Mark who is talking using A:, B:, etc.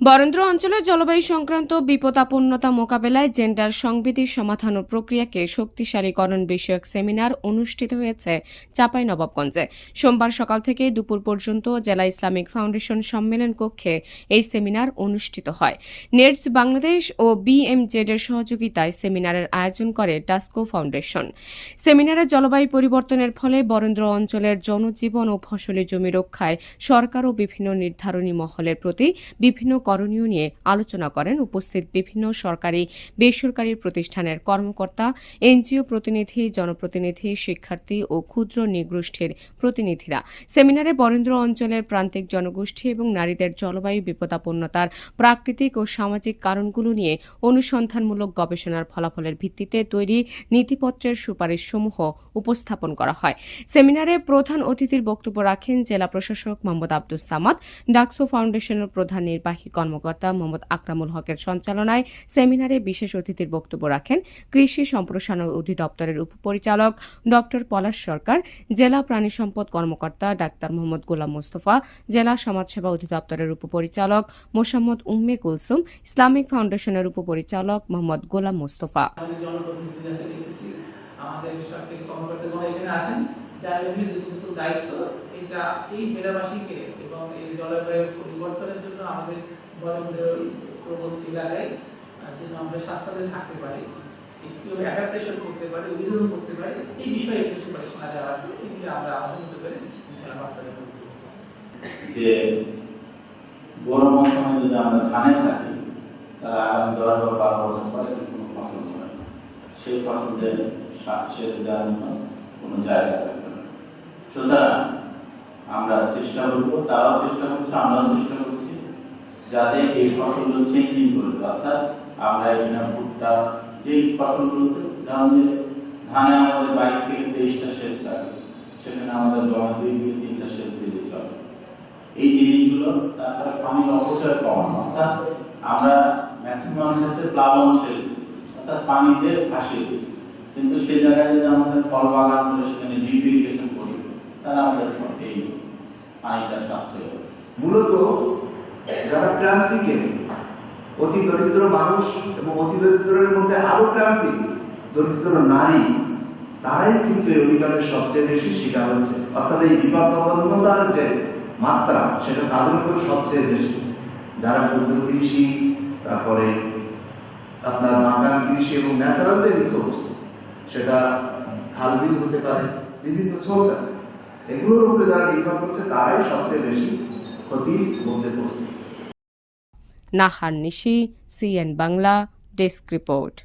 A: বরেন্দ্র অঞ্চলের জলবায়ু সংক্রান্ত বিপদাপন্নতা মোকাবেলায় জেন্ডার সংবিধির সমাধান ও প্রক্রিয়াকে শক্তিশালীকরণ বিষয়ক সেমিনার অনুষ্ঠিত হয়েছে চাপাই নবাবগঞ্জে সোমবার সকাল থেকে দুপুর পর্যন্ত জেলা ইসলামিক ফাউন্ডেশন সম্মেলন কক্ষে এই সেমিনার অনুষ্ঠিত হয়। নেটস বাংলাদেশ ও বিএমজেড এর সহযোগিতায় সেমিনারের আয়োজন করে ডাস্কো ফাউন্ডেশন। সেমিনারে জলবায়ু পরিবর্তনের ফলে বরেন্দ্র অঞ্চলের জনজীবন ও ফসলি জমি রক্ষায় সরকার ও বিভিন্ন নির্ধারণী মহলের প্রতি বিভিন্ন করণীয় নিয়ে আলোচনা করেন উপস্থিত বিভিন্ন সরকারি বেসরকারি প্রতিষ্ঠানের কর্মকর্তা, এনজিও প্রতিনিধি, জনপ্রতিনিধি, শিক্ষার্থী ও ক্ষুদ্র নিগোষ্ঠীর প্রতিনিধিরা। সেমিনারে বরেন্দ্র অঞ্চলের প্রান্তিক জনগোষ্ঠী এবং নারীদের জলবায়ু বিপদাপন্নতার প্রাকৃতিক ও সামাজিক কারণগুলো নিয়ে অনুসন্ধানমূলক গবেষণার ফলাফলের ভিত্তিতে তৈরি নীতিপত্রের সুপারিশসমূহ উপস্থাপন করা হয়। সেমিনারে প্রধান অতিথির বক্তব্য রাখেন জেলা প্রশাসক মোহাম্মদ আব্দুস সামাদ, ডাকসো ফাউন্ডেশনের প্রধান নির্বাহী কর্মকর্তা মোহাম্মদ আকরামুল হকের সঞ্চালনায় সেমিনারে বিশেষ অতিথির বক্তব্য রাখেন কৃষি সম্প্রসারণ অধিদপ্তরের উপপরিচালক ডক্টর পলাশ সরকার, জেলা প্রাণী সম্পদ কর্মকর্তা ডাক্তার মোহাম্মদ গোলাম মোস্তফা, জেলা সমাজসেবা অধিদপ্তরের উপপরিচালক মোসাম্মদ উম্মে কুলসুম, ইসলামিক ফাউন্ডেশনের উপপরিচালক মোহাম্মদ গোলাম মোস্তফা।
B: আমাদের সরকারি এখানে আছেন। যার এই জেলাবাসীকে আমাদের বরেন্দ্র প্রবর্তী এলাকায় যেন আমরা স্বাস্থ্যে থাকতে পারি, একটু অ্যাডাপ্টেশন করতে পারি, অভিযোজন করতে পারি, এই বিষয়ে কিছু সুপারিশনা দেওয়া আছে, এগুলি আমরা আমাদের করে ইনশাআল্লাহ বাস্তবায়ন
C: যে আমরা ধানে থাকি আগামী দশ বছর পরে কোনো ফসল না? সেই ফসলদের সার সেচ কোনো জায়গা থাকবে সুতরাং আমরা চেষ্টা তারাও চেষ্টা আমরাও চেষ্টা করছি, যাতে এই ফসলগুলো চেঞ্জিং অর্থাৎ আমরা এখানে ভুট্টা, যেই ফসলগুলোতে যেমন যে ধানে আমাদের বাইশ থেকে তেইশটা সেচ লাগে, সেখানে আমাদের দুই থেকে তিনটা সেচ চলে। এই জিনিসগুলো তারপরে অপচয় অর্থাৎ আমরা ম্যাক্সিমাম ক্ষেত্রে প্লাবন সেচ অর্থাৎ পানিতে ভাসিয়ে দিই। কিন্তু সেই জায়গায় যদি আমাদের ফল বাগান সেখানে ড্রিপ তাহলে আমাদের এই পানিটা সাশ্রয়
D: মূলত যারা প্রান্তিকে অতি দরিদ্র মানুষ এবং অতি দরিদ্রের মধ্যে আরও প্রান্তিক দরিদ্র নারী, তারাই কিন্তু এই অধিকারের সবচেয়ে বেশি শিকার হচ্ছে। অর্থাৎ এই বিপদাপন্নতার যে মাত্রা, সেটা তাদের উপর সবচেয়ে বেশি। যারা ক্ষুদ্র কৃষি, তারপরে আপনার বাগান কৃষি এবং ন্যাচারাল যে রিসোর্স সেটা খাল বিল হতে পারে, বিভিন্ন সোর্স আছে। এগুলোর উপরে যারা নির্ভর করছে, তারাই সবচেয়ে বেশি ক্ষতির মধ্যে পড়ছে
A: Nahar Nishi, CN Bangla, desk report.